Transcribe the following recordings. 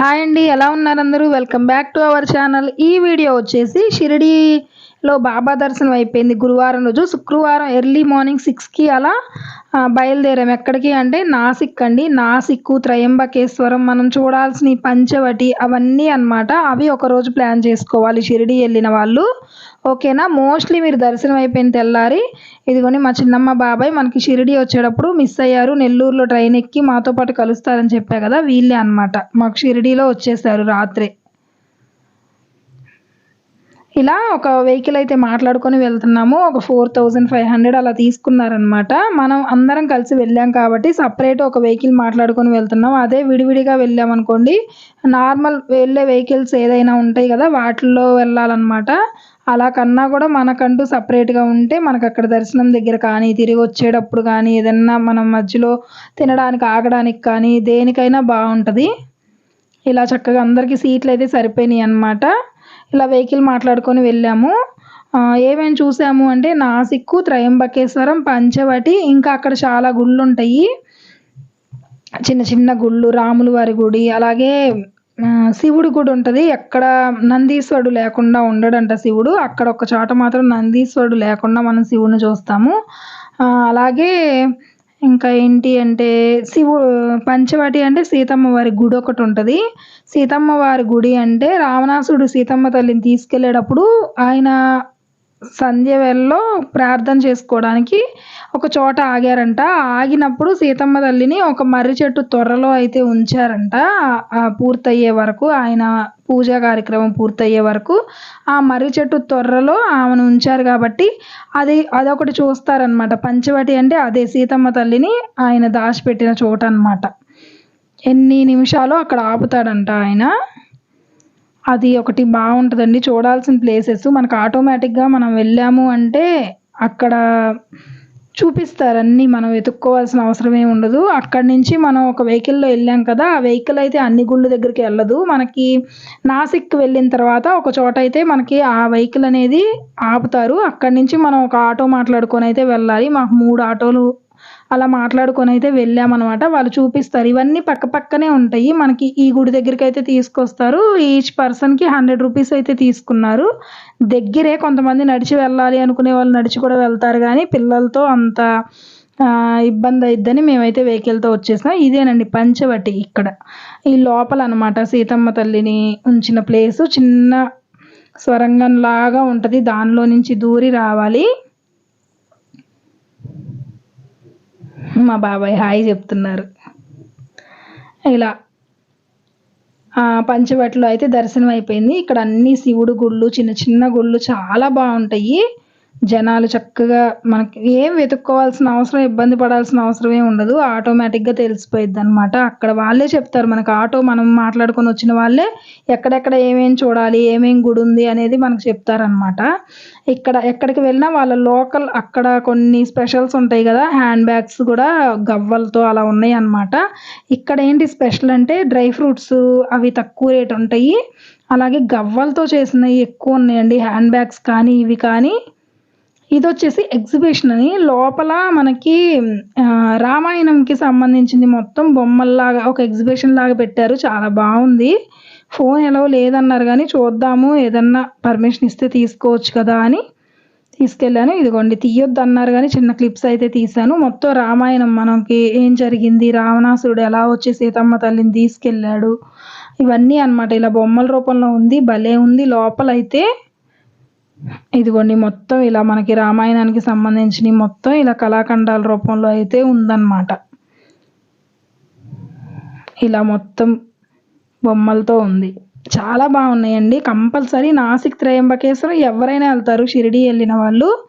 Hi అండి ఎలా ఉన్నారు అందరూ? Welcome back to our channel ఈ వీడియో వచ్చేసి షిరిడీలో బాబా దర్శనం అయిపోయింది గురువారం రోజు. శుక్రవారం ఎర్లీ మార్నింగ్ సిక్స్కి అలా బయలుదేరాం. ఎక్కడికి అంటే నాసిక్ అండి. నాసిక్ త్రయంబకేశ్వరం మనం చూడాల్సిన పంచవటి అవన్నీ అన్నమాట. అవి ఒకరోజు ప్లాన్ చేసుకోవాలి. షిరిడి వెళ్ళిన వాళ్ళు. ఓకేనా? మోస్ట్లీ మీరు దర్శనం అయిపోయిన తెల్లారి ఇదిగోని మా చిన్నమ్మ బాబాయ్ మనకి షిరిడి వచ్చేటప్పుడు మిస్ అయ్యారు. నెల్లూరులో ట్రైన్ ఎక్కి మాతో పాటు కలుస్తారని చెప్పా కదా వీళ్ళే అనమాట మాకు షిరిడిలో వచ్చేసారు రాత్రి. ఇలా ఒక వెహికల్ అయితే మాట్లాడుకొని వెళ్తున్నాము. ఒక ఫోర్ థౌజండ్ ఫైవ్ హండ్రెడ్ అలా తీసుకున్నారనమాట మనం అందరం కలిసి వెళ్ళాం కాబట్టి సపరేట్ ఒక వెహికల్ మాట్లాడుకొని వెళ్తున్నాం. అదే విడివిడిగా వెళ్ళాం అనుకోండి నార్మల్ వెళ్ళే వెహికల్స్ ఏదైనా ఉంటాయి కదా వాటిల్లో వెళ్ళాలన్నమాట. అలా కన్నా కూడా మనకంటూ సపరేట్గా ఉంటే మనకు అక్కడ దర్శనం దగ్గర కానీ తిరిగి వచ్చేటప్పుడు కానీ ఏదన్నా మనం మధ్యలో తినడానికి ఆగడానికి కానీ దేనికైనా బాగుంటుంది. ఇలా చక్కగా అందరికీ సీట్లు అయితే సరిపోయినాయి అన్నమాట. ఇలా వెహికల్ మాట్లాడుకొని వెళ్ళాము. ఏమేమి చూసాము అంటే నాసిక్కు త్రయంబకేశ్వరం పంచవటి ఇంకా అక్కడ చాలా గుళ్ళు ఉంటాయి చిన్న చిన్న గుళ్ళు రాముల వారి గుడి అలాగే శివుడు గుడి ఉంటుంది. ఎక్కడ నందీశ్వరుడు లేకుండా ఉండడంట శివుడు. అక్కడ ఒక చోట మాత్రం నందీశ్వరుడు లేకుండా మనం శివుడిని చూస్తాము. అలాగే ఇంకా ఏంటి అంటే శివు పంచవటి అంటే సీతమ్మ వారి గుడి ఒకటి ఉంటుంది. సీతమ్మ వారి గుడి అంటే రావణాసుడు సీతమ్మ తల్లిని తీసుకెళ్ళేటప్పుడు ఆయన సంధ్య వేళలో ప్రార్థన చేసుకోవడానికి ఒక చోట ఆగారంట. ఆగినప్పుడు సీతమ్మ తల్లిని ఒక మర్రి చెట్టు త్వరలో అయితే ఉంచారంట. పూర్తయ్యే వరకు ఆయన పూజా కార్యక్రమం పూర్తయ్యే వరకు ఆ మర్రి చెట్టు త్వరలో ఆమెను ఉంచారు కాబట్టి అది అదొకటి చూస్తారనమాట పంచవటి అంటే అదే సీతమ్మ తల్లిని ఆయన దాచిపెట్టిన చోట అన్నమాట. ఎన్ని నిమిషాలు అక్కడ ఆపుతాడంట ఆయన. అది ఒకటి బాగుంటుందండి. చూడాల్సిన ప్లేసెస్ మనకు ఆటోమేటిక్గా మనం వెళ్ళాము అంటే అక్కడ చూపిస్తారు. అన్నీ మనం వెతుక్కోవాల్సిన అవసరం ఏమి ఉండదు. అక్కడి నుంచి మనం ఒక వెహికల్లో వెళ్ళాం కదా ఆ వెహికల్ అయితే అన్ని గుళ్ళు దగ్గరికి వెళ్ళదు. మనకి నాసిక్ వెళ్ళిన తర్వాత ఒక చోట అయితే మనకి ఆ వెహికల్ అనేది ఆపుతారు. అక్కడి నుంచి మనం ఒక ఆటో మాట్లాడుకొని అయితే వెళ్ళాలి. మాకు మూడు ఆటోలు అలా మాట్లాడుకొని అయితే వెళ్ళామన్నమాట వాళ్ళు చూపిస్తారు. ఇవన్నీ పక్క పక్కనే ఉంటాయి. మనకి ఈ గుడి దగ్గరికి అయితే తీసుకొస్తారు. ఈచ్ పర్సన్కి హండ్రెడ్ రూపీస్ అయితే తీసుకున్నారు. దగ్గరే కొంతమంది నడిచి వెళ్ళాలి అనుకునే వాళ్ళు నడిచి కూడా వెళ్తారు కానీ పిల్లలతో అంత ఇబ్బంది అయిద్దని మేమైతే వెహికల్తో వచ్చేసాం ఇదేనండి పంచవటి ఇక్కడ. ఈ లోపల అనమాట సీతమ్మ తల్లిని ఉంచిన ప్లేసు. చిన్న స్వరంగం లాగా ఉంటుంది. దానిలో నుంచి దూరి రావాలి. మా బాబాయ్ హాయ్ చెప్తున్నారు. ఇలా పంచవటిలో అయితే దర్శనం అయిపోయింది. ఇక్కడ అన్ని శివుడు గుళ్ళు చిన్న చిన్న గుళ్ళు చాలా బాగుంటాయి. జనాలు చక్కగా మనకి ఏం వెతుక్కోవాల్సిన అవసరం ఇబ్బంది పడాల్సిన అవసరం ఏమి ఉండదు. ఆటోమేటిక్గా తెలిసిపోయిద్ది అనమాట అక్కడ వాళ్ళే చెప్తారు మనకు. ఆటో మనం మాట్లాడుకొని వచ్చిన వాళ్ళే ఎక్కడెక్కడ ఏమేం చూడాలి ఏమేం గుడి ఉంది అనేది మనకు చెప్తారనమాట ఇక్కడ ఎక్కడికి వెళ్ళినా వాళ్ళ లోకల్ అక్కడ కొన్ని స్పెషల్స్ ఉంటాయి కదా హ్యాండ్ బ్యాగ్స్ కూడా గవ్వలతో అలా ఉన్నాయి అనమాట ఇక్కడ ఏంటి స్పెషల్ అంటే డ్రై ఫ్రూట్స్ అవి తక్కువ రేట్ ఉంటాయి. అలాగే గవ్వలతో చేసినవి ఎక్కువ ఉన్నాయండి. హ్యాండ్ బ్యాగ్స్ కానీ ఇవి కానీ ఇది వచ్చేసి ఎగ్జిబిషన్ అని లోపల మనకి రామాయణంకి సంబంధించింది మొత్తం బొమ్మల్లాగా ఒక ఎగ్జిబిషన్ లాగా పెట్టారు. చాలా బాగుంది. ఫోన్ ఎలా లేదన్నారు కానీ చూద్దాము ఏదన్నా పర్మిషన్ ఇస్తే తీసుకోవచ్చు కదా అని తీసుకెళ్ళాను. ఇదిగోండి తీయొద్దు అన్నారు కానీ చిన్న క్లిప్స్ అయితే తీశాను. మొత్తం రామాయణం మనకి ఏం జరిగింది రావణాసురుడు ఎలా వచ్చి సీతమ్మ తల్లిని తీసుకెళ్ళాడు ఇవన్నీ అన్నమాట. ఇలా బొమ్మల రూపంలో ఉంది భలే ఉంది. లోపలైతే ఇదిగోండి మొత్తం ఇలా మనకి రామాయణానికి సంబంధించిన మొత్తం ఇలా కళాఖండాల రూపంలో అయితే ఉందన్నమాట. ఇలా మొత్తం బొమ్మలతో ఉంది. చాలా బాగున్నాయండి. కంపల్సరీ నాసిక్ త్రయంబకేశ్వరం ఎవరైనా వెళ్తారు షిరిడి వెళ్ళిన వాళ్ళు.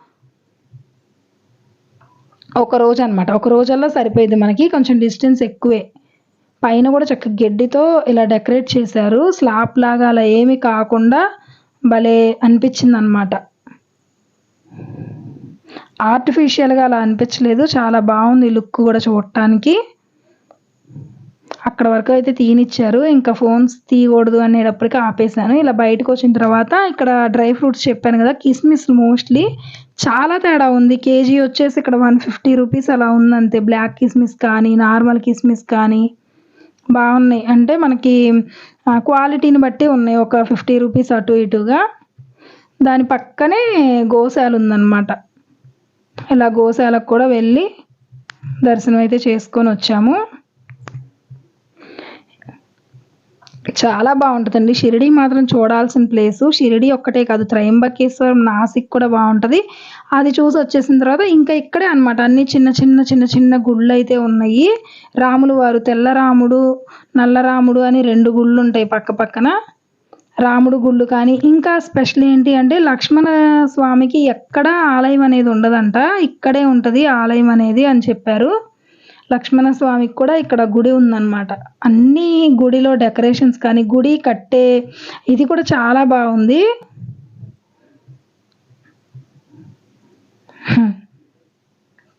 ఒక రోజు అనమాట ఒక రోజల్లో సరిపోయింది మనకి. కొంచెం డిస్టెన్స్ ఎక్కువే. పైన కూడా చక్కగా గడ్డితో ఇలా డెకరేట్ చేశారు. స్లాబ్ లాగా అలా ఏమి కాకుండా భలే అనిపించింది అనమాట ఆర్టిఫిషియల్గా అలా అనిపించలేదు. చాలా బాగుంది లుక్ కూడా చూడటానికి. అక్కడ వరకు అయితే తీనిచ్చారు. ఇంకా ఫోన్స్ తీయకూడదు అనేటప్పటికి ఆపేసాను ఇలా బయటకు వచ్చిన తర్వాత ఇక్కడ డ్రై ఫ్రూట్స్ చెప్పాను కదా కిస్మిస్ మోస్ట్లీ. చాలా తేడా ఉంది. కేజీ వచ్చేసి ఇక్కడ వన్ ఫిఫ్టీ రూపీస్ అలా ఉంది అంతే బ్లాక్ కిస్మిస్ కానీ నార్మల్ కిస్మిస్ కానీ బాగున్నాయి. అంటే మనకి క్వాలిటీని బట్టి ఉన్నాయి. ఒక ఫిఫ్టీ రూపీస్ అటు ఇటుగా. దాని పక్కనే గోశాల ఉందన్నమాట. ఇలా గోశాలకు కూడా వెళ్ళి దర్శనం అయితే చేసుకొని వచ్చాము. చాలా బాగుంటుందండి. షిరిడి మాత్రం చూడాల్సిన ప్లేసు. షిరిడి ఒక్కటే కాదు త్రయంబకేశ్వరం నాసిక్ కూడా బాగుంటుంది. అది చూసి వచ్చేసిన తర్వాత ఇంకా ఇక్కడే అనమాట అన్ని చిన్న చిన్న చిన్న చిన్న గుళ్ళు అయితే ఉన్నాయి. రాములు వారు తెల్లరాముడు నల్లరాముడు అని రెండు గుళ్ళు ఉంటాయి పక్క పక్కన. రాముడు గుళ్ళు కానీ ఇంకా స్పెషల్ ఏంటి అంటే లక్ష్మణ స్వామికి ఎక్కడ ఆలయం అనేది ఉండదంట. ఇక్కడే ఉంటుంది ఆలయం అనేది అని చెప్పారు. లక్ష్మణ స్వామికి కూడా ఇక్కడ గుడి ఉందన్నమాట. అన్ని గుడిలో డెకరేషన్స్ కానీ గుడి కట్టే ఇది కూడా చాలా బాగుంది.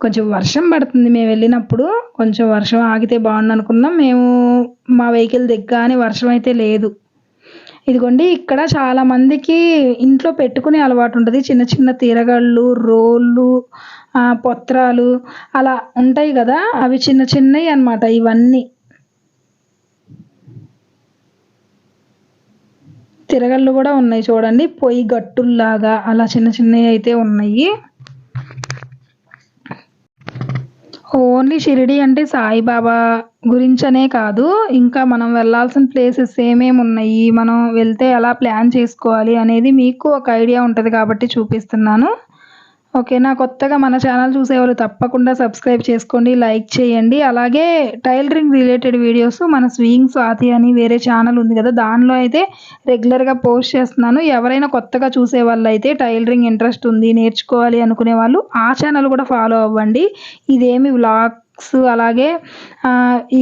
కొంచెం వర్షం పడుతుంది. మేము వెళ్ళినప్పుడు కొంచెం వర్షం ఆగితే బాగుండు అనుకున్నాం. మేము మా వెహికల్ దిగ్గానే వర్షం అయితే లేదు. ఇదిగోండి ఇక్కడ చాలా మందికి ఇంట్లో పెట్టుకునే అలవాటు ఉంటుంది. చిన్న చిన్న తీరగళ్ళు రోళ్ళు పొత్రాలు అలా ఉంటాయి కదా? అవి చిన్న చిన్నవి అనమాట ఇవన్నీ. తిరగళ్ళు కూడా ఉన్నాయి చూడండి. పొయ్యి గట్టుల్లాగా అలా చిన్న చిన్నవి అయితే ఉన్నాయి. ఓన్లీ షిరిడి అంటే సాయిబాబా గురించనే కాదు. ఇంకా మనం వెళ్ళాల్సిన ప్లేసెస్ ఏమేమి ఉన్నాయి? మనం వెళ్తే ఎలా ప్లాన్ చేసుకోవాలి అనేది మీకు ఒక ఐడియా ఉంటుంది కాబట్టి చూపిస్తున్నాను. ఓకేనా కొత్తగా మన ఛానల్ చూసేవాళ్ళు తప్పకుండా సబ్స్క్రైబ్ చేసుకోండి లైక్ చేయండి. అలాగే టైలరింగ్ రిలేటెడ్ వీడియోస్ మన స్వింగ్ స్వాతి అని వేరే ఛానల్ ఉంది కదా దానిలో అయితే రెగ్యులర్గా పోస్ట్ చేస్తున్నాను. ఎవరైనా కొత్తగా చూసే వాళ్ళు అయితే టైలరింగ్ ఇంట్రెస్ట్ ఉంది నేర్చుకోవాలి అనుకునే వాళ్ళు ఆ ఛానల్ కూడా ఫాలో అవ్వండి. ఇదేమి వ్లాగ్స్ అలాగే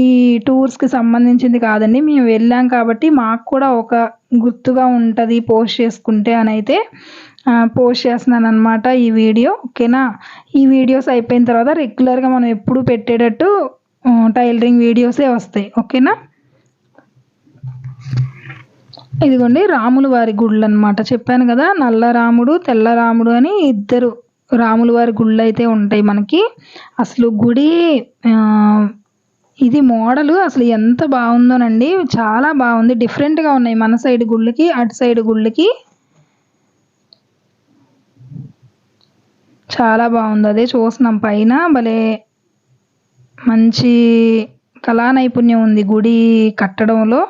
ఈ టూర్స్కి సంబంధించింది కాదండి. మేము వెళ్ళాం కాబట్టి మాకు కూడా ఒక గుర్తుగా ఉంటుంది పోస్ట్ చేసుకుంటే అని అయితే పోస్ట్ చేస్తున్నాను అనమాట ఈ వీడియో ఓకేనా? ఈ వీడియోస్ అయిపోయిన తర్వాత రెగ్యులర్గా మనం ఎప్పుడు పెట్టేటట్టు టైలరింగ్ వీడియోసే వస్తాయి ఓకేనా? ఇదిగోండి రాముల వారి గుళ్ళు అనమాట చెప్పాను కదా నల్ల రాముడు తెల్ల రాముడు అని ఇద్దరు రాముల వారి గుళ్ళు అయితే ఉంటాయి మనకి. అసలు గుడి ఇది మోడల్ అసలు ఎంత బాగుందోనండి. చాలా బాగుంది. డిఫరెంట్గా ఉన్నాయి మన సైడ్ గుళ్ళకి అటు సైడ్ గుళ్ళకి. చాలా బాగుంది. అదే చూస్తున్నాం. పైన భలే మంచి కళా నైపుణ్యం ఉంది. గుడి కట్టడంలో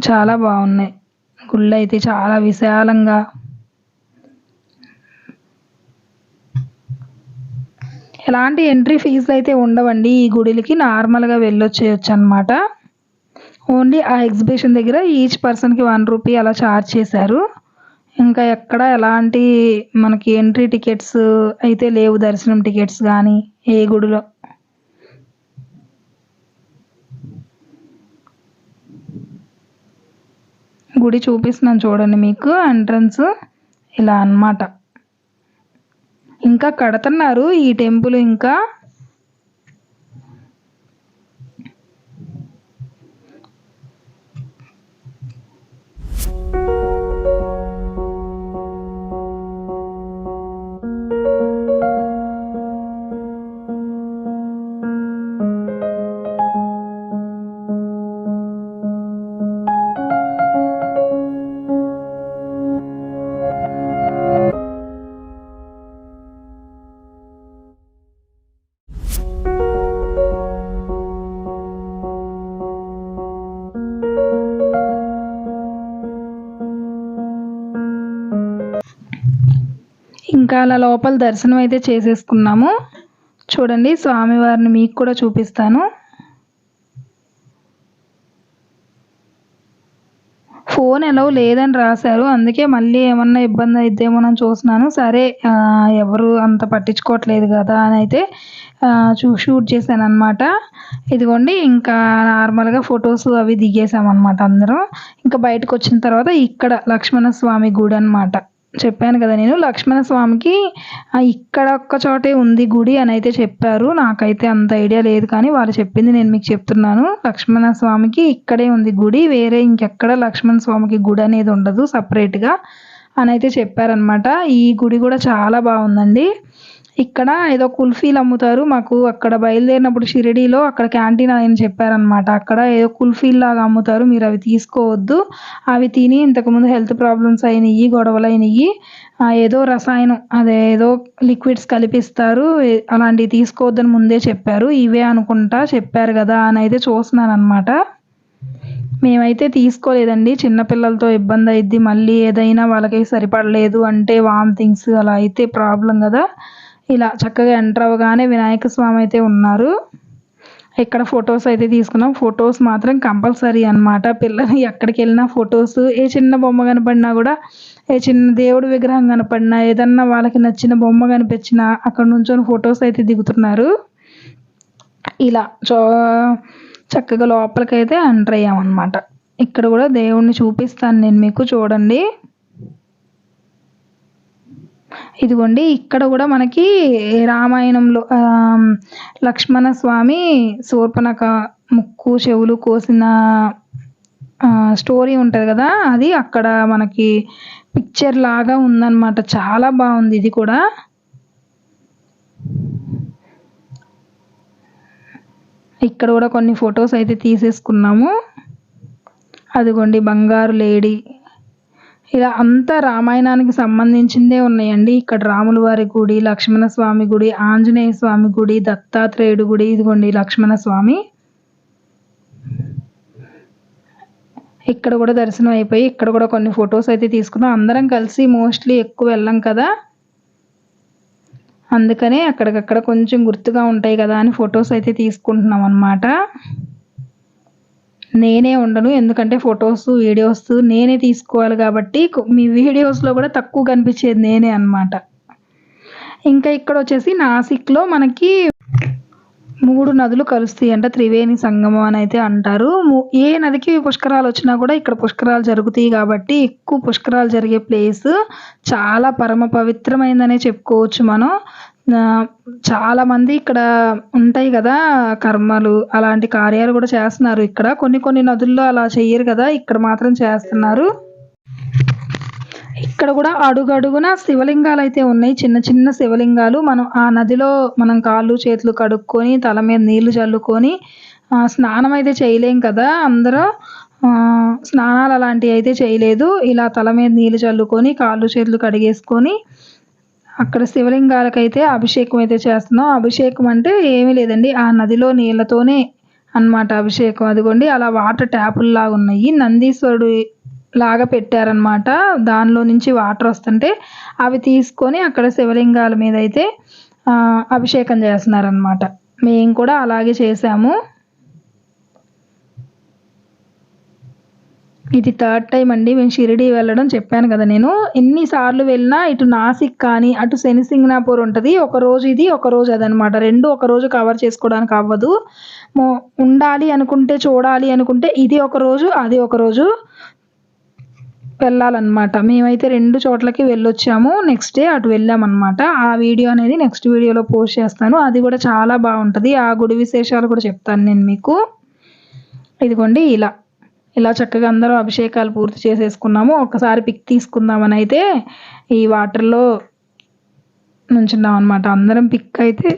చాలా బాగున్నాయి. గుళ్ళు అయితే చాలా విశాలంగా ఎలాంటి ఎంట్రీ ఫీజులు అయితే ఉండవండి. ఈ గుడిలకి నార్మల్గా వెళ్ళొచ్చేయచ్చు అనమాట ఓన్లీ ఆ ఎగ్జిబిషన్ దగ్గర ఈచ్ పర్సన్కి వన్ రూపీ అలా ఛార్జ్ చేశారు. ఇంకా ఎక్కడ ఎలాంటి మనకి ఎంట్రీ టికెట్స్ అయితే లేవు దర్శనం టికెట్స్ కానీ ఏ గుడిలో. గుడి చూపిస్తున్నాను చూడండి మీకు ఎంట్రన్స్ ఇలా అన్నమాట. ఇంకా కడుతున్నారు ఈ టెంపుల్ ఇంకా ఇంకా. అలా లోపల దర్శనం అయితే చేసేసుకున్నాము. చూడండి స్వామివారిని మీకు కూడా చూపిస్తాను. ఫోన్ ఎలా లేదని రాశారు. అందుకే మళ్ళీ ఏమన్నా ఇబ్బంది అయిద్దేమోనని చూస్తున్నాను. సరే ఎవరు అంత పట్టించుకోవట్లేదు కదా అని అయితే చూ షూట్ చేశాను అనమాట ఇదిగోండి ఇంకా నార్మల్గా ఫొటోస్ అవి దిగేసామన్నమాట అందరం. ఇంకా బయటకు వచ్చిన తర్వాత ఇక్కడ లక్ష్మణ స్వామి గుడి అనమాట చెప్పాను కదా నేను. లక్ష్మణ స్వామికి ఇక్కడ ఒక్క చోటే ఉంది గుడి అని అయితే చెప్పారు. నాకైతే అంత ఐడియా లేదు కానీ వాళ్ళు చెప్పింది నేను మీకు చెప్తున్నాను. లక్ష్మణ స్వామికి ఇక్కడే ఉంది గుడి. వేరే ఇంకెక్కడ లక్ష్మణ స్వామికి గుడి అనేది ఉండదు సపరేట్గా అని అయితే చెప్పారనమాట ఈ గుడి కూడా చాలా బాగుందండి. ఇక్కడ ఏదో కుల్ఫీలు అమ్ముతారు. మాకు అక్కడ బయలుదేరినప్పుడు షిరిడీలో అక్కడ క్యాంటీన్ అని చెప్పారనమాట అక్కడ ఏదో కుల్ఫీలు లాగా అమ్ముతారు. మీరు అవి తీసుకోవద్దు. అవి తిని ఇంతకుముందు హెల్త్ ప్రాబ్లమ్స్ అయినాయి గొడవలు అయినాయి ఏదో రసాయనం అదే ఏదో లిక్విడ్స్ కలిపిస్తారు. అలాంటివి తీసుకోవద్దని ముందే చెప్పారు. ఇవే అనుకుంటా చెప్పారు కదా అని అయితే చూస్తున్నాను అనమాట మేమైతే తీసుకోలేదండి. చిన్నపిల్లలతో ఇబ్బంది అయింది మళ్ళీ ఏదైనా వాళ్ళకి సరిపడలేదు అంటే వామిటింగ్స్ అలా అయితే ప్రాబ్లం కదా. ఇలా చక్కగా ఎంటర్ అవ్వగానే వినాయక స్వామి అయితే ఉన్నారు. ఇక్కడ ఫొటోస్ అయితే తీసుకున్నాం. ఫొటోస్ మాత్రం కంపల్సరీ అనమాట పిల్లలు ఎక్కడికి వెళ్ళినా ఫొటోస్ ఏ చిన్న బొమ్మ కనపడినా కూడా ఏ చిన్న దేవుడి విగ్రహం కనపడినా ఏదన్నా వాళ్ళకి నచ్చిన బొమ్మ కనిపించినా అక్కడ నుంచొని ఫొటోస్ అయితే దిగుతున్నారు. ఇలా చో చక్కగా లోపలికైతే ఎంటర్ అయ్యామన్నమాట. ఇక్కడ కూడా దేవుణ్ణి చూపిస్తాను నేను మీకు చూడండి. ఇదిగోండి ఇక్కడ కూడా మనకి రామాయణంలో లక్ష్మణ స్వామి శూర్పణక ముక్కు చెవులు కోసిన స్టోరీ ఉంటుంది కదా అది అక్కడ మనకి పిక్చర్ లాగా ఉందన్నమాట. చాలా బాగుంది ఇది కూడా. ఇక్కడ కూడా కొన్ని ఫొటోస్ అయితే తీసేసుకున్నాము. అదిగోండి బంగారు లేడీ. ఇలా అంతా రామాయణానికి సంబంధించిందే ఉన్నాయండి. ఇక్కడ రాముల వారి గుడి లక్ష్మణ స్వామి గుడి ఆంజనేయ స్వామి గుడి దత్తాత్రేయుడు గుడి ఇదిగోండి లక్ష్మణ స్వామి ఇక్కడ కూడా దర్శనం అయిపోయి ఇక్కడ కూడా కొన్ని ఫొటోస్ అయితే తీసుకున్నాం. అందరం కలిసి మోస్ట్లీ ఎక్కువ వెళ్ళాం కదా. అందుకనే అక్కడికక్కడ కొంచెం గుర్తుగా ఉంటాయి కదా అని ఫొటోస్ అయితే తీసుకుంటున్నాం అన్నమాట. నేనే ఉండను ఎందుకంటే ఫొటోస్ వీడియోస్ నేనే తీసుకోవాలి కాబట్టి మీ వీడియోస్లో కూడా తక్కువ కనిపించేది నేనే అనమాట ఇంకా ఇక్కడ వచ్చేసి నాసిక్లో మనకి మూడు నదులు కలుస్తాయి అంట త్రివేణి సంగమం అని అయితే అంటారు. ఏ నదికి పుష్కరాలు వచ్చినా కూడా ఇక్కడ పుష్కరాలు జరుగుతాయి కాబట్టి ఎక్కువ పుష్కరాలు జరిగే ప్లేస్ చాలా పరమ పవిత్రమైందనే చెప్పుకోవచ్చు మనం. చాలామంది చాలా మంది ఇక్కడ ఉంటాయి కదా కర్మలు అలాంటి కార్యాలు కూడా చేస్తున్నారు ఇక్కడ. కొన్ని కొన్ని నదుల్లో అలా చెయ్యరు కదా ఇక్కడ మాత్రం చేస్తున్నారు. ఇక్కడ కూడా అడుగడుగున శివలింగాలు అయితే ఉన్నాయి. చిన్న చిన్న శివలింగాలు. మనం ఆ నదిలో మనం కాళ్ళు చేతులు కడుక్కొని తల మీద నీళ్ళు చల్లుకొని స్నానం అయితే చేయలేం కదా అందరూ. స్నానాలు అలాంటివి అయితే చేయలేదు. ఇలా తల మీద నీళ్ళు చల్లుకొని కాళ్ళు చేతులు కడిగేసుకొని అక్కడ శివలింగాలకైతే అభిషేకం అయితే చేస్తున్నాం. అభిషేకం అంటే ఏమీ లేదండి. ఆ నదిలో నీళ్ళతోనే అన్నమాట అభిషేకం. అదిగోండి అలా వాటర్ ట్యాపుల్లాగా ఉన్నాయి. నందీశ్వరుడు లాగా పెట్టారనమాట దానిలో నుంచి వాటర్ వస్తుంటే అవి తీసుకొని అక్కడ శివలింగాల మీద అయితే అభిషేకం చేస్తున్నారనమాట మేము కూడా అలాగే చేసాము ఇది థర్డ్ టైం అండి. మేము షిరిడి వెళ్ళడం చెప్పాను కదా నేను. ఎన్నిసార్లు వెళ్ళినా ఇటు నాసిక్ కానీ అటు శనిసింగ్నాపూర్ ఉంటుంది. ఒక రోజు ఇది ఒక రోజు అదనమాట. రెండు ఒక రోజు కవర్ చేసుకోవడానికి అవ్వదు. ఉండాలి అనుకుంటే చూడాలి అనుకుంటే ఇది ఒక రోజు అది ఒక రోజు వెళ్ళాలన్నమాట. మేమైతే రెండు చోట్లకి వెళ్ళొచ్చాము. నెక్స్ట్ డే అటు వెళ్ళామన్నమాట. ఆ వీడియో అనేది నెక్స్ట్ వీడియోలో పోస్ట్ చేస్తాను. అది కూడా చాలా బాగుంటుంది. ఆ గుడి విశేషాలు కూడా చెప్తాను నేను మీకు. ఇదిగోండి ఇలా. ఇలా చక్కగా అందరూ అభిషేకాలు పూర్తి చేసేసుకున్నాము. ఒకసారి పిక్ తీసుకుందామని అయితే ఈ వాటర్లో నుంచున్నాం అనమాట అందరం పిక్ అయితే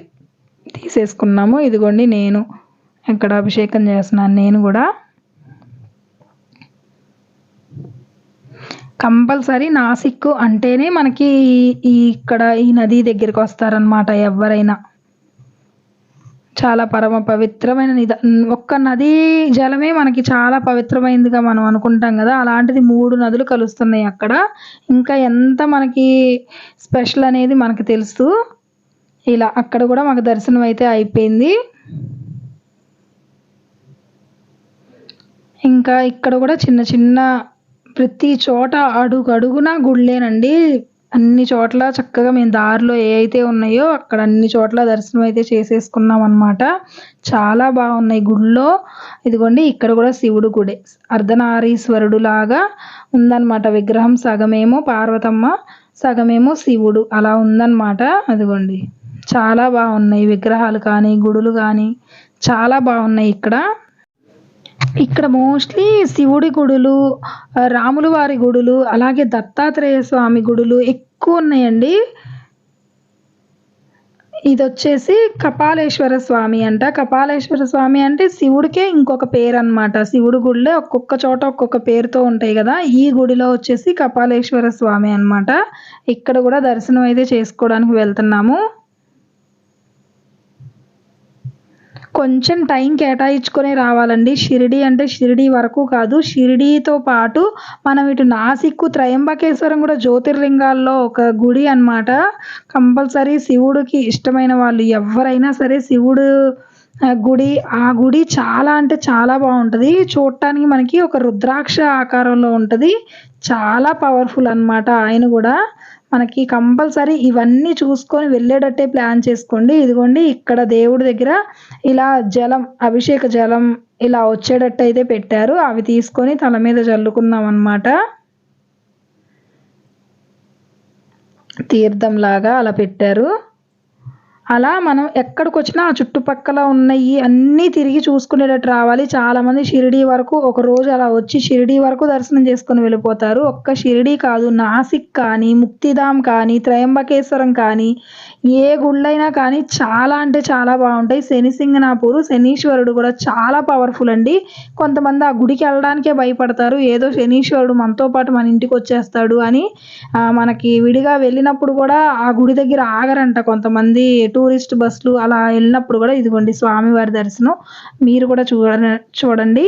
తీసేసుకున్నాము. ఇదిగోండి నేను ఇక్కడ అభిషేకం చేస్తున్నాను. నేను కూడా కంపల్సరీ నాసిక్ అంటేనే మనకి ఈ ఇక్కడ ఈ నది దగ్గరికి వస్తారనమాట ఎవరైనా. చాలా పరమ పవిత్రమైన నిద ఒక్క నది జలమే మనకి చాలా పవిత్రమైందిగా మనం అనుకుంటాం కదా. అలాంటిది మూడు నదులు కలుస్తున్నాయి అక్కడ. ఇంకా ఎంత మనకి స్పెషల్ అనేది మనకి తెలుసు. ఇలా అక్కడ కూడా మాకు దర్శనం అయితే అయిపోయింది. ఇంకా ఇక్కడ కూడా చిన్న చిన్న ప్రతి చోట అడుగు అడుగున గుళ్ళేనండి. అన్ని చోట్ల చక్కగా మేము దారిలో ఏ అయితే ఉన్నాయో అక్కడ అన్ని చోట్ల దర్శనం అయితే చేసేసుకున్నాం అనమాట చాలా బాగున్నాయి గుళ్ళో. ఇదిగోండి ఇక్కడ కూడా శివుడు గుడి అర్ధనారీశ్వరుడు లాగా ఉందన్నమాట విగ్రహం. సగమేమో పార్వతమ్మ సగమేమో శివుడు అలా ఉందన్నమాట. అదిగోండి చాలా బాగున్నాయి విగ్రహాలు కానీ గుడులు కానీ. చాలా బాగున్నాయి ఇక్కడ. ఇక్కడ మోస్ట్లీ శివుడి గుడులు రాములు వారి గుడులు అలాగే దత్తాత్రేయ స్వామి గుడులు ఎక్కువ ఉన్నాయండి. ఇది వచ్చేసి కపాలేశ్వర స్వామి అంట. కపాలేశ్వర స్వామి అంటే శివుడికే ఇంకొక పేరు అనమాట శివుడు గుడిలో ఒక్కొక్క చోట ఒక్కొక్క పేరుతో ఉంటాయి కదా. ఈ గుడిలో వచ్చేసి కపాలేశ్వర స్వామి అనమాట ఇక్కడ కూడా దర్శనం అయితే చేసుకోవడానికి వెళ్తున్నాము. కొంచెం టైం కేటాయించుకొని రావాలండి. షిరిడి అంటే షిరిడి వరకు కాదు. షిరిడీతో పాటు మనం ఇటు నాసిక్కు త్రయంబకేశ్వరం కూడా జ్యోతిర్లింగాల్లో ఒక గుడి అనమాట కంపల్సరీ శివుడికి ఇష్టమైన వాళ్ళు ఎవరైనా సరే శివుడు గుడి ఆ గుడి చాలా అంటే చాలా బాగుంటుంది. చూడటానికి మనకి ఒక రుద్రాక్ష ఆకారంలో ఉంటుంది. చాలా పవర్ఫుల్ అనమాట ఆయన కూడా. మనకి కంపల్సరీ ఇవన్నీ చూసుకొని వెళ్ళేటట్టే ప్లాన్ చేసుకోండి. ఇదిగోండి ఇక్కడ దేవుడి దగ్గర ఇలా జలం అభిషేక జలం ఇలా వచ్చేటట్టు అయితే పెట్టారు. అవి తీసుకొని తల మీద చల్లుకున్నాం అన్నమాట. తీర్థంలాగా అలా పెట్టారు. అలా మనం ఎక్కడికి వచ్చినా ఆ చుట్టుపక్కల ఉన్నాయి అన్నీ తిరిగి చూసుకునేటట్టు రావాలి. చాలామంది షిరిడీ వరకు ఒక రోజు అలా వచ్చి షిరిడీ వరకు దర్శనం చేసుకుని వెళ్ళిపోతారు. ఒక్క షిరిడీ కాదు నాసిక్ కానీ ముక్తిధామ్ కానీ త్రయంబకేశ్వరం కానీ ఏ గుళ్ళైనా కానీ చాలా అంటే చాలా బాగుంటాయి. శనిసింగనాపూర్ శనీశ్వరుడు కూడా చాలా పవర్ఫుల్ అండి. కొంతమంది ఆ గుడికి వెళ్ళడానికే భయపడతారు. ఏదో శనీశ్వరుడు మనతో పాటు మన ఇంటికి వచ్చేస్తాడు అని మనకి విడిగా వెళ్ళినప్పుడు కూడా ఆ గుడి దగ్గర ఆగరంట కొంతమంది టూరిస్ట్ బస్సులు. అలా వెళ్ళినప్పుడు కూడా ఇదిగోండి స్వామివారి దర్శనం. మీరు కూడా చూడ చూడండి.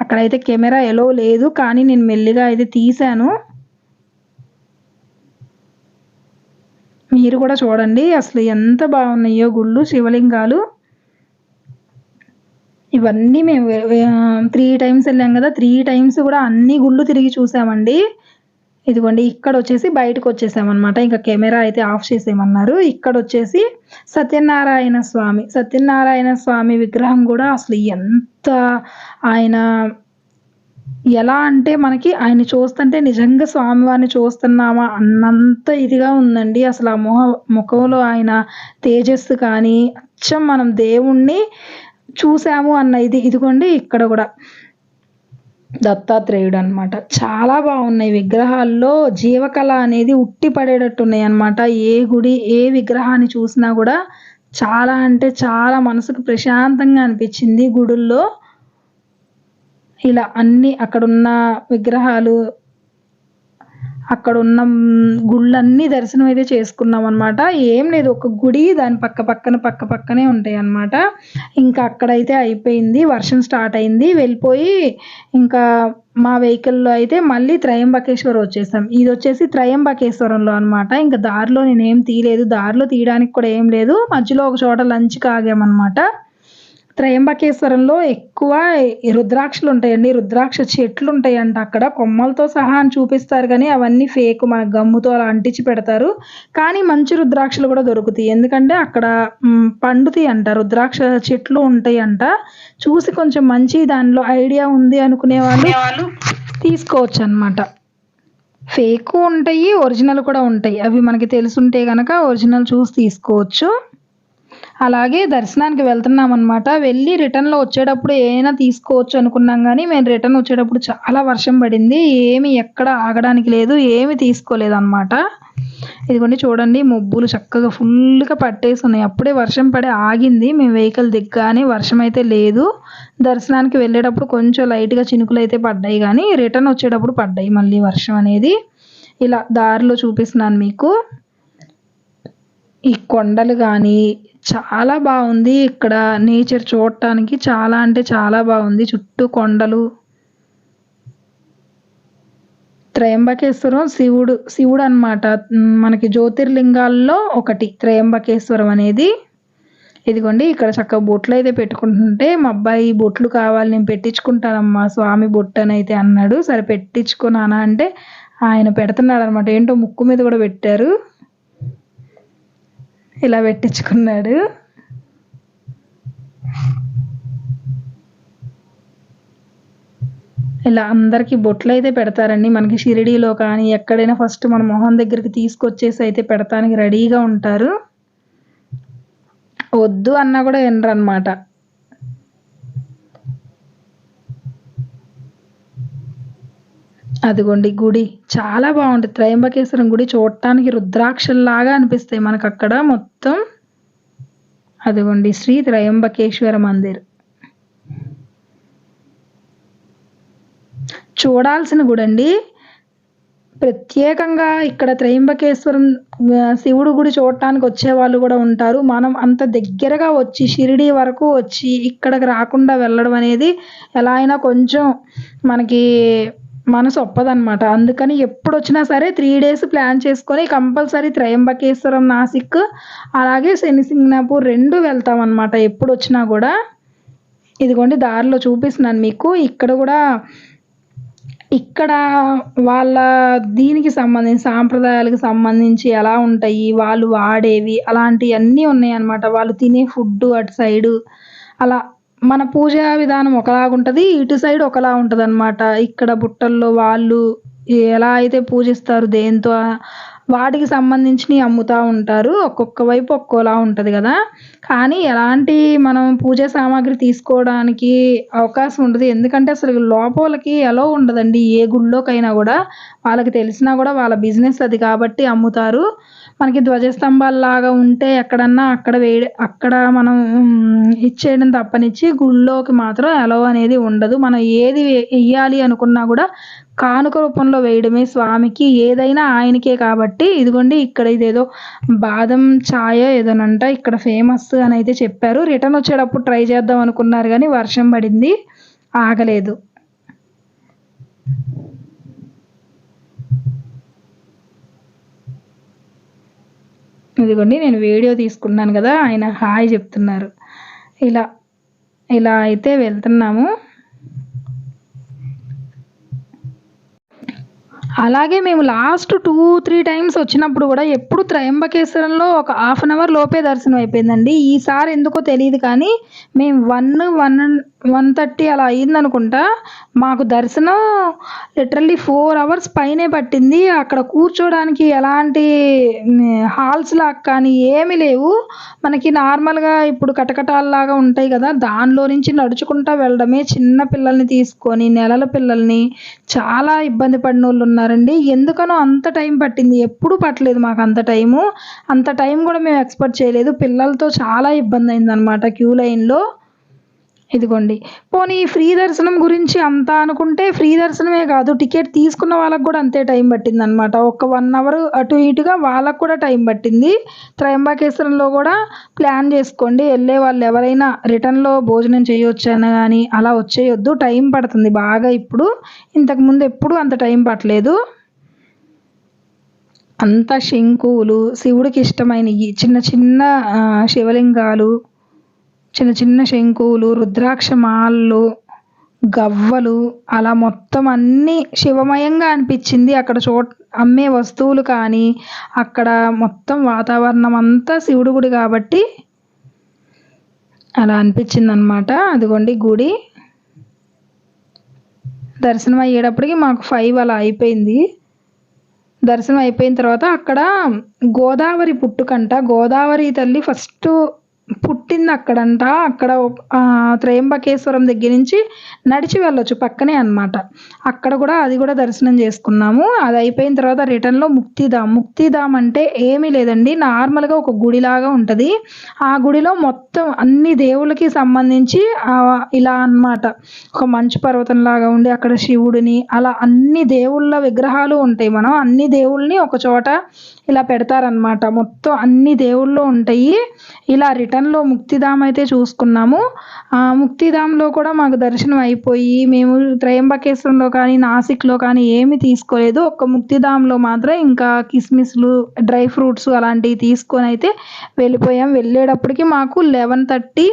అక్కడైతే కెమెరా ఎలో లేదు. కానీ నేను మెల్లిగా అయితే తీశాను. మీరు కూడా చూడండి. అసలు ఎంత బాగున్నాయో గుళ్ళు శివలింగాలు. ఇవన్నీ మేము త్రీ టైమ్స్ వెళ్ళాం కదా. త్రీ టైమ్స్ కూడా అన్ని గుళ్ళు తిరిగి చూసామండి. ఇదిగోండి ఇక్కడ వచ్చేసి బయటకు వచ్చేసామన్నమాట. ఇంకా కెమెరా అయితే ఆఫ్ చేసేయమన్నారు. ఇక్కడ వచ్చేసి సత్యనారాయణ స్వామి సత్యనారాయణ స్వామి విగ్రహం కూడా అసలు ఎంత ఆయన ఎలా అంటే మనకి ఆయన చూస్తుంటే నిజంగా స్వామివారిని చూస్తున్నామా అన్నంత ఇదిగా ఉందండి. అసలు ఆ మొహ ముఖంలో ఆయన తేజస్సు కానీ అచ్చం మనం దేవుణ్ణి చూసాము అన్న ఇది ఇదిగోండి ఇక్కడ కూడా. దత్తాత్రేయుడు అనమాట చాలా బాగున్నాయి విగ్రహాల్లో జీవకళ అనేది ఉట్టి పడేటట్టు ఉన్నాయి అనమాట ఏ గుడి ఏ విగ్రహాన్ని చూసినా కూడా చాలా అంటే చాలా మనసుకు ప్రశాంతంగా అనిపించింది గుడుల్లో. ఇలా అన్ని అక్కడున్న విగ్రహాలు అక్కడున్న గుళ్ళన్నీ దర్శనం అయితే చేసుకున్నాం అనమాట ఏం లేదు ఒక గుడి దాని పక్క పక్కన పక్క పక్కనే ఉంటాయి అనమాట ఇంకా అక్కడైతే అయిపోయింది వర్షం స్టార్ట్ అయింది. వెళ్ళిపోయి ఇంకా మా వెహికల్లో అయితే మళ్ళీ త్రయంబకేశ్వరం వచ్చేసాం. ఇది వచ్చేసి త్రయంబకేశ్వరంలో అనమాట ఇంకా దారిలో నేనేం తీయలేదు దారిలో తీయడానికి కూడా ఏం లేదు. మధ్యలో ఒక చోట లంచ్కి ఆగామన్నమాట. త్రయంబకేశ్వరంలో ఎక్కువ రుద్రాక్షలు ఉంటాయండి రుద్రాక్ష చెట్లు ఉంటాయంట అక్కడ. కొమ్మలతో సహా అని చూపిస్తారు కానీ అవన్నీ ఫేక్. మన గమ్ముతో అలా అంటించి పెడతారు. కానీ మంచి రుద్రాక్షలు కూడా దొరుకుతాయి. ఎందుకంటే అక్కడ పండుతాయి అంట రుద్రాక్ష చెట్లు ఉంటాయి అంట చూసి కొంచెం మంచి దానిలో ఐడియా ఉంది అనుకునే వాళ్ళు తీసుకోవచ్చు అనమాట ఫేక్ ఉంటాయి ఒరిజినల్ కూడా ఉంటాయి. అవి మనకి తెలుసుంటే కనుక ఒరిజినల్ చూసి తీసుకోవచ్చు. అలాగే దర్శనానికి వెళ్తున్నాం అనమాట వెళ్ళి రిటర్న్లో వచ్చేటప్పుడు ఏమైనా తీసుకోవచ్చు అనుకున్నాం కానీ మేము రిటర్న్ వచ్చేటప్పుడు చాలా వర్షం పడింది. ఏమి ఎక్కడ ఆగడానికి లేదు ఏమి తీసుకోలేదు అనమాట ఇదిగోండి చూడండి మబ్బులు చక్కగా ఫుల్గా పట్టేసి ఉన్నాయి. అప్పుడే వర్షం పడే ఆగింది. మేము వెహికల్ దిగ్గానే వర్షం అయితే లేదు. దర్శనానికి వెళ్ళేటప్పుడు కొంచెం లైట్గా చినుకులు అయితే పడ్డాయి కానీ రిటర్న్ వచ్చేటప్పుడు పడ్డాయి మళ్ళీ వర్షం అనేది. ఇలా దారిలో చూపిస్తున్నాను మీకు. ఈ కొండలు కానీ చాలా బాగుంది. ఇక్కడ నేచర్ చూడటానికి చాలా అంటే చాలా బాగుంది. చుట్టూ కొండలు. త్రయంబకేశ్వరం శివుడు శివుడు అనమాట మనకి జ్యోతిర్లింగాల్లో ఒకటి త్రయంబకేశ్వరం అనేది. ఇదిగోండి ఇక్కడ చక్కగా బొట్లు అయితే పెట్టుకుంటుంటే మా అబ్బాయి బొట్లు కావాలి నేను పెట్టించుకుంటానమ్మా స్వామి బొట్టు అని అయితే అన్నాడు. సరే పెట్టించుకున్నానా అంటే ఆయన పెడుతున్నాడు అనమాట ఏంటో ముక్కు మీద కూడా పెట్టారు. ఇలా పెట్టించుకున్నాడు. ఇలా అందరికీ బొట్లు అయితే పెడతారండి. మనకి షిరిడీలో కానీ ఎక్కడైనా ఫస్ట్ మన మొహం దగ్గరికి తీసుకొచ్చేసి అయితే పెడతానికి రెడీగా ఉంటారు. వద్దు అన్నా కూడా వినరు అనమాట అదిగోండి గుడి. చాలా బాగుంటుంది. త్రయంబకేశ్వరం గుడి చూడటానికి రుద్రాక్షల్లాగా అనిపిస్తాయి మనకు అక్కడ మొత్తం. అదిగోండి శ్రీ త్రయంబకేశ్వర మందిర్. చూడాల్సిన గుడి అండి ప్రత్యేకంగా ఇక్కడ త్రయంబకేశ్వరం శివుడు గుడి చూడటానికి వచ్చే వాళ్ళు కూడా ఉంటారు. మనం అంత దగ్గరగా వచ్చి షిరిడి వరకు వచ్చి ఇక్కడికి రాకుండా వెళ్ళడం అనేది ఎలా అయినా కొంచెం మనకి మనసు ఒప్పదనమాట అందుకని ఎప్పుడు వచ్చినా సరే త్రీ డేస్ ప్లాన్ చేసుకొని కంపల్సరీ త్రయంబకేశ్వరం నాసిక్ అలాగే శనిసింగ్నాపూర్ రెండు వెళ్తాం అనమాట ఎప్పుడు వచ్చినా కూడా. ఇదిగోండి దారిలో చూపిస్తున్నాను మీకు. ఇక్కడ కూడా ఇక్కడ వాళ్ళ దీనికి సంబంధించి సాంప్రదాయాలకు సంబంధించి ఎలా ఉంటాయి వాళ్ళు వాడేవి అలాంటివన్నీ ఉన్నాయి వాళ్ళు తినే ఫుడ్ అటు సైడు అలా మన పూజా విధానం ఒకలాగా ఉంటుంది ఇటు సైడ్ ఒకలా ఉంటుంది అనమాట ఇక్కడ బుట్టల్లో వాళ్ళు ఎలా అయితే పూజిస్తారు దేంతో వాటికి సంబంధించినవి అమ్ముతూ ఉంటారు. ఒక్కొక్క వైపు ఒక్కోలా ఉంటుంది కదా. కానీ ఎలాంటి మనం పూజా సామాగ్రి తీసుకోవడానికి అవకాశం ఉండదు. ఎందుకంటే అసలు లోపలకి ఎలా ఉండదండి. ఏ గుళ్ళోకైనా కూడా వాళ్ళకి తెలిసినా కూడా వాళ్ళ బిజినెస్ అది కాబట్టి అమ్ముతారు. మనకి ధ్వజస్తంభాల్లాగా ఉంటే ఎక్కడన్నా అక్కడ వేయడం అక్కడ మనం ఇచ్చేయడం తప్పనిచ్చి గుళ్ళోకి మాత్రం ఎలవ్ అనేది ఉండదు. మనం ఏది వేయాలి వెయ్యాలి అనుకున్నా కూడా కానుక రూపంలో వేయడమే స్వామికి. ఏదైనా ఆయనకే కాబట్టి ఇదిగోండి ఇక్కడ ఇదేదో బాదం ఛాయ ఏదోనంట ఇక్కడ ఫేమస్ అని అయితే చెప్పారు. రిటర్న్ వచ్చేటప్పుడు ట్రై చేద్దాం అనుకున్నారు కానీ వర్షం పడింది ఆగలేదు. ఇదిగోండి నేను వీడియో తీసుకున్నాను కదా ఆయన హాయ్ చెప్తున్నారు. ఇలా ఇలా అయితే వెళ్తున్నాము. అలాగే మేము లాస్ట్ టూ త్రీ టైమ్స్ వచ్చినప్పుడు కూడా ఎప్పుడు త్రయంబకేశ్వరంలో ఒక హాఫ్ అన్ అవర్ లోపే దర్శనం అయిపోయిందండి. ఈసారి ఎందుకో తెలియదు కానీ మేము వన్ వన్ వన్ థర్టీ అలా అయ్యిందనుకుంటా మాకు దర్శనం లిటరల్లీ ఫోర్ అవర్స్ పైనే పట్టింది. అక్కడ కూర్చోడానికి ఎలాంటి హాల్స్ లాగా కానీ ఏమీ లేవు. మనకి నార్మల్గా ఇప్పుడు కటకటాల్లాగా ఉంటాయి కదా. దానిలో నుంచి నడుచుకుంటా వెళ్ళడమే చిన్న పిల్లల్ని తీసుకొని నెలల పిల్లల్ని చాలా ఇబ్బంది పడిన వాళ్ళు ఉన్నారండి. ఎందుకనో అంత టైం పట్టింది. ఎప్పుడూ పట్టలేదు మాకు అంత టైము అంత టైం కూడా మేము ఎక్స్పెక్ట్ చేయలేదు. పిల్లలతో చాలా ఇబ్బంది అయిందనమాట క్యూ లైన్లో. ఇదిగోండి. పోనీ ఫ్రీ దర్శనం గురించి అంత అనుకుంటే ఫ్రీ దర్శనమే కాదు టికెట్ తీసుకున్న వాళ్ళకు కూడా అంతే టైం పట్టింది అనమాట ఒక వన్ అవర్ అటు ఇటుగా వాళ్ళకు కూడా టైం పట్టింది. త్రయంబకేశ్వరంలో కూడా ప్లాన్ చేసుకోండి. వెళ్ళే వాళ్ళు ఎవరైనా రిటర్న్లో భోజనం చేయొచ్చు అని కానీ అలా వచ్చేయొద్దు. టైం పడుతుంది బాగా ఇప్పుడు. ఇంతకుముందు ఎప్పుడు అంత టైం పట్టలేదు. అంత శంకువులు శివుడికి ఇష్టమైనవి చిన్న చిన్న శివలింగాలు చిన్న చిన్న శంకువులు రుద్రాక్ష మాలలు గవ్వలు అలా మొత్తం అన్నీ శివమయంగా అనిపించింది. అక్కడ చూ అమ్మే వస్తువులు కానీ అక్కడ మొత్తం వాతావరణం అంతా శివుడు గుడి కాబట్టి అలా అనిపించింది అనమాట అదిగోండి గుడి. దర్శనం అయ్యేటప్పటికి మాకు ఫైవ్ అలా అయిపోయింది. దర్శనం అయిపోయిన తర్వాత అక్కడ గోదావరి పుట్టుకంట. గోదావరి తల్లి ఫస్ట్ పుట్టింది అక్కడంట. అక్కడ త్రయంబకేశ్వరం దగ్గర నుంచి నడిచి వెళ్ళొచ్చు పక్కనే అన్నమాట. అక్కడ కూడా అది కూడా దర్శనం చేసుకున్నాము. అది అయిపోయిన తర్వాత రిటర్న్లో ముక్తిధామ్. ముక్తిధామ్ అంటే ఏమీ లేదండి. నార్మల్గా ఒక గుడిలాగా ఉంటుంది. ఆ గుడిలో మొత్తం అన్ని దేవుళ్ళకి సంబంధించి ఇలా అన్నమాట. ఒక మంచు పర్వతం లాగా ఉండి అక్కడ శివుడిని అలా అన్ని దేవుళ్ళ విగ్రహాలు ఉంటాయి మనం. అన్ని దేవుళ్ళని ఒక చోట ఇలా పెడతారనమాట మొత్తం అన్ని దేవుళ్ళు ఉంటాయి. ఇలా రిటర్న్లో ముక్తిధామ్ అయితే చూసుకున్నాము. ఆ ముక్తిధామ్లో కూడా మాకు దర్శనం అయిపోయి మేము త్రయంబకేశ్వరంలో కానీ నాసిక్లో కానీ ఏమీ తీసుకోలేదు. ఒక్క ముక్తిధామ్లో మాత్రం ఇంకా కిస్మిస్లు డ్రై ఫ్రూట్స్ అలాంటివి తీసుకొని అయితే వెళ్ళిపోయాం. వెళ్ళేటప్పటికి మాకు eleven thirty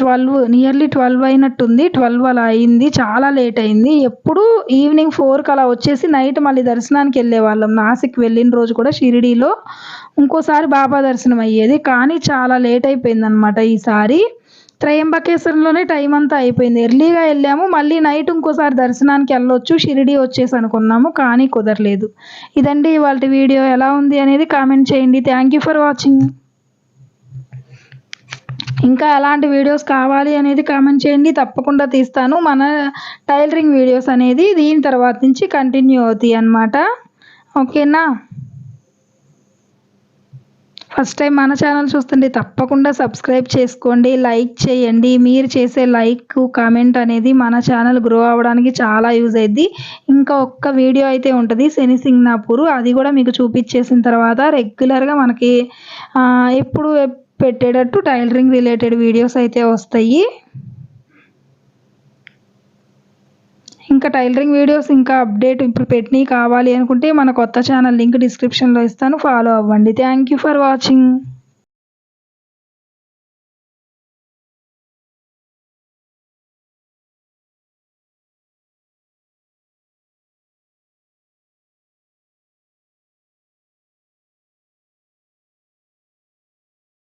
twelve nearly twelve అయినట్టుంది. ట్వెల్వ్ అలా అయింది. చాలా లేట్ అయింది. ఎప్పుడు ఈవినింగ్ ఫోర్కి అలా వచ్చేసి నైట్ మళ్ళీ దర్శనానికి వెళ్ళే వాళ్ళం నాసిక్ వెళ్ళిన రోజు కూడా షిరిడీలో. ఇంకోసారి బాబా దర్శనం అయ్యేది. కానీ చాలా లేట్ అయిపోయింది అనమాట ఈసారి త్రయంబకేశ్వరంలోనే టైం అంతా అయిపోయింది. ఎర్లీగా వెళ్ళాము. మళ్ళీ నైట్ ఇంకోసారి దర్శనానికి వెళ్ళొచ్చు. షిరిడి వచ్చేసి అనుకున్నాము. కానీ కుదరలేదు. ఇదండి ఇవాళ వీడియో. ఎలా ఉంది అనేది కామెంట్ చేయండి. Thank you for watching. ఇంకా ఎలాంటి వీడియోస్ కావాలి అనేది కామెంట్ చేయండి. తప్పకుండా తీస్తాను. మన టైలరింగ్ వీడియోస్ అనేది దీని తర్వాత నుంచి కంటిన్యూ అవుతాయి అన్నమాట. ఓకేనా? ఫస్ట్ టైం మన ఛానల్ చూస్తుంటే తప్పకుండా సబ్స్క్రైబ్ చేసుకోండి లైక్ చేయండి. మీరు చేసే లైక్ కామెంట్ అనేది మన ఛానల్ గ్రో అవ్వడానికి చాలా యూజ్ అయింది ఇంకా ఒక్క వీడియో అయితే ఉంటుంది శని సింగ్నాపూర్. అది కూడా మీకు చూపించేసిన తర్వాత రెగ్యులర్గా మనకి ఎప్పుడు పెట్టేటట్టు టైలరింగ్ రిలేటెడ్ వీడియోస్ అయితే వస్తాయి. ఇంకా టైలరింగ్ వీడియోస్ ఇంకా అప్డేట్ ఇప్పుడు పెట్టినవి కావాలి అనుకుంటే మన కొత్త ఛానల్ లింక్ డిస్క్రిప్షన్లో ఇస్తాను. ఫాలో అవ్వండి. Thank you for watching.